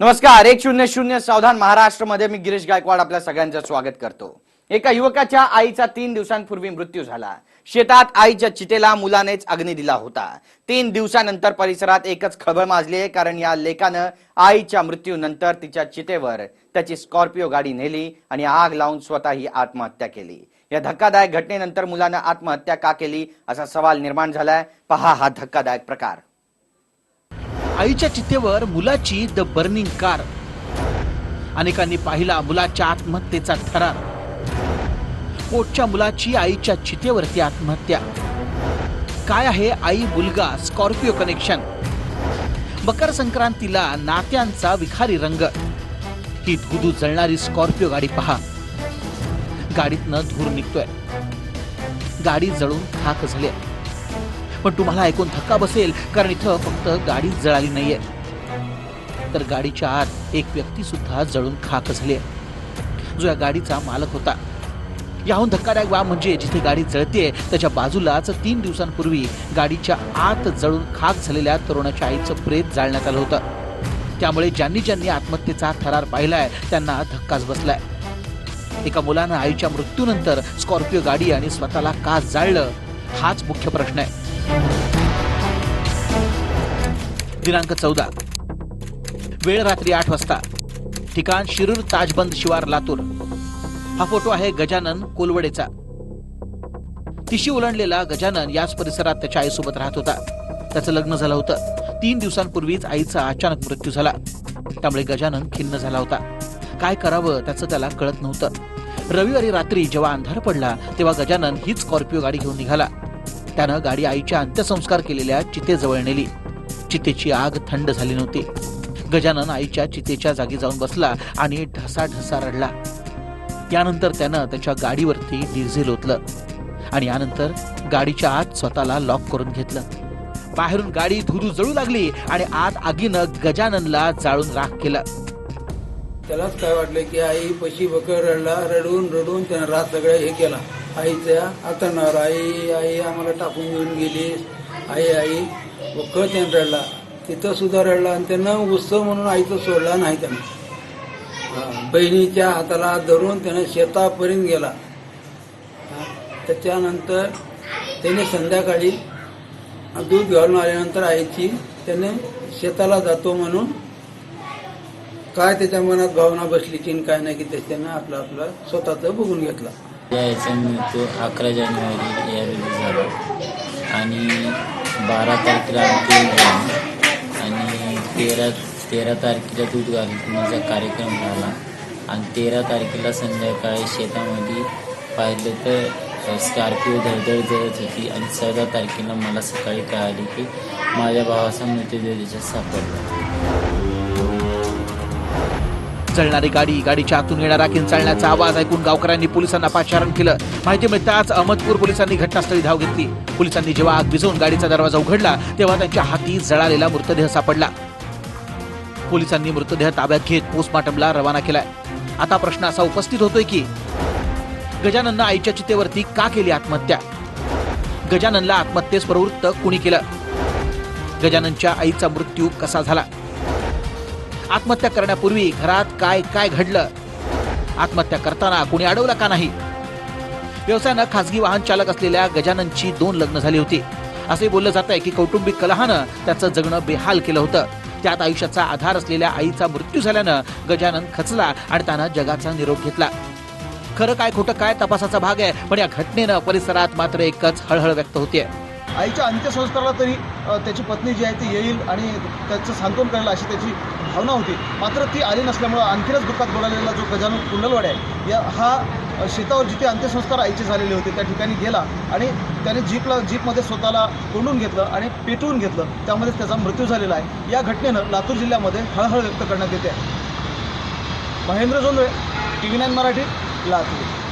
नमस्कार एक शून्य शून्य सावधान महाराष्ट्रमध्ये मी गिरीश गायकवाड आपल्या सगळ्यांचं स्वागत करतो. एका युवकाच्या आईचा तीन दिवसांपूर्वी मृत्यू झाला. शेतात आईच्या चितेला मुलानेच अग्नी दिला होता. तीन दिवसानंतर परिसरात एकच खळबळ माजली आहे कारण या लेकानं आईच्या मृत्यूनंतर तिच्या चितेवर त्याची स्कॉर्पिओ गाडी नेली आणि आग लावून स्वतःही आत्महत्या केली. या धक्कादायक घटनेनंतर मुलानं आत्महत्या का केली असा सवाल निर्माण झालाय. पहा हा धक्कादायक प्रकार. आईच्या चितेवर मुलाची द बर्निंग कार. अनेकांनी पाहिला मुलाच्या आत्महत्येचा थरार. पोटच्या मुलाची आईच्या चितेवरती आत्महत्या? काय आहे आई मुलगा स्कॉर्पिओ कनेक्शन? मकर संक्रांतीला नात्यांचा विखारी रंग. ही धुधू जळणारी स्कॉर्पिओ गाडी पहा. गाडीतनं धूर निघतोय. गाडी जळून खाक झाली. पण तुम्हाला ऐकून धक्का बसेल कारण इथं फक्त गाडी जळाली नाहीये. तर गाडीच्या आत एक व्यक्ती सुद्धा जळून खाक झाली जो या गाडीचा मालक होता. याहून धक्कादायक बाब म्हणजे जिथे गाडी जळते त्याच्या बाजूलाच तीन दिवसांपूर्वी गाडीच्या आत जळून खाक झालेल्या तरुणाच्या आईचं प्रेत जाळण्यात आलं होतं. त्यामुळे ज्यांनी ज्यांनी आत्महत्येचा थरार पाहिलाय त्यांना धक्काच बसलाय. एका मुलानं आईच्या मृत्यूनंतर स्कॉर्पिओ गाडी आणि स्वतःला का जाळलं हाच मुख्य प्रश्न आहे. दिनांक चौदा. वेळ रात्री आठ वाजता. ठिकाण शिरूर ताजबंद शिवार लातूर. हा फोटो आहे गजानन कोलवडेचा. तिशी ओलांडलेला गजानन याच परिसरात त्याच्या आईसोबत राहत होता. त्याचं लग्न झालं होतं. तीन दिवसांपूर्वीच आईचा अचानक मृत्यू झाला. त्यामुळे गजानन खिन्न झाला होता. काय करावं त्याचं त्याला कळत नव्हतं. रविवारी रात्री जेव्हा अंधार पडला तेव्हा गजानन हीच स्कॉर्पिओ गाडी घेऊन निघाला. त्यानं गाडी आईच्या अंत्यसंस्कार केलेल्या चितेजवळ नेली. चितेची आग थंड झाली नव्हती. गजानन आईच्या चितेच्या जागी जाऊन बसला आणि ढसा ढसा रडला. यानंतर त्यानं त्याच्या गाडीवरती डिझेल ओतलं आणि यानंतर गाडीच्या आत स्वतःला लॉक करून घेतलं. बाहेरून गाडी धुरू जळू लागली आणि आत आगीनं गजाननला जाळून राख केलं. त्यालाच काय वाटलं की आई पशी बकर रडला रडून रडून त्यानं रात सगळं हे केला. आईच्या आतणार आई आई आम्हाला टाकून घेऊन गेली. आई आई बक्क त्यानं रडला. तिथं सुद्धा रडला आणि त्यानं उत्सव म्हणून आईचं सोडला नाही त्यानं. बहिणीच्या हाताला धरून त्यानं शेतापर्यंत गेला. त्याच्यानंतर त्याने संध्याकाळी दूध घालून आल्यानंतर आईची त्याने शेताला जातो म्हणून काय त्याच्या मनात भावना बसली की काय नाही की त्याच्यानं आपला आपला स्वतःच बघून घेतला. याचा मृत्यू अकरा जानेवारी या रोजी झाला. आणि बारा तारखेला अंतिम आणि तेरा तेरा तारखेला दूध घालण्याचा कार्यक्रम झाला. आणि तेरा तारखेला संध्याकाळी शेतामध्ये पाहिलं तर स्कॉर्पिओ धडधड जळत होती. आणि चौदा तारखेला मला सकाळी कळाली की माझ्या भावाचा मृतदेह त्याच्यात सापडला. जळणारी गाडी गाडीच्या आतून येणारा किंचाळण्याचा आवाज ऐकून गावकऱ्यांनी पोलिसांना पाचारण केलं. माहिती मिळताच अहमदपूर पोलिसांनी घटनास्थळी धाव घेतली. पोलिसांनी जेव्हा आग विझवून गाडीचा दरवाजा उघडला तेव्हा त्यांच्या हाती जळालेला मृतदेह सापडला. पोलिसांनी मृतदेह ताब्यात घेत पोस्टमॉर्टमला रवाना केलाय. आता प्रश्न असा उपस्थित होतोय की गजानननं आईच्या चितेवरती का केली आत्महत्या? गजाननला आत्महत्येस प्रवृत्त कुणी केलं? गजाननच्या आईचा मृत्यू कसा झाला? आत्महत्या करण्यापूर्वी घरात काय काय घडलं? आत्महत्या करताना कोणी अडवलं का नाही? व्यवसायानं खासगी वाहन चालक असलेल्या गजाननची दोन लग्न झाली होती. असे बोललं जात आहे की कौटुंबिक कलहानं त्याचं जगणं बेहाल केलं होतं. त्यात आयुष्याचा आधार असलेल्या आईचा मृत्यू झाल्यानं गजानन खचला आणि त्यानं जगाचा निरोप घेतला. खरं काय खोटं काय तपासाचा भाग आहे पण या घटनेनं परिसरात मात्र एकच हळहळ व्यक्त होते आईच्या अंत्यसंस्काराला तरी त्याची पत्नी जी आहे ती येईल आणि त्याचं सांत्वन करायला अशी त्याची भावना होती. मात्र ती आली नसल्यामुळं आणखीनच दुःखात बुडालेला जो गजानन कुंडलवाड आहे या हा शेतावर जिथे अंत्यसंस्कार आईचे झालेले होते त्या ठिकाणी गेला आणि त्याने जीपला जीपमध्ये स्वतःला कोंडून घेतलं आणि पेटवून घेतलं. त्यामध्ये त्याचा मृत्यू झालेला आहे. या घटनेनं लातूर जिल्ह्यामध्ये हळहळ व्यक्त करण्यात येते. Mahendra Jondhale T V nine Marathi Latur.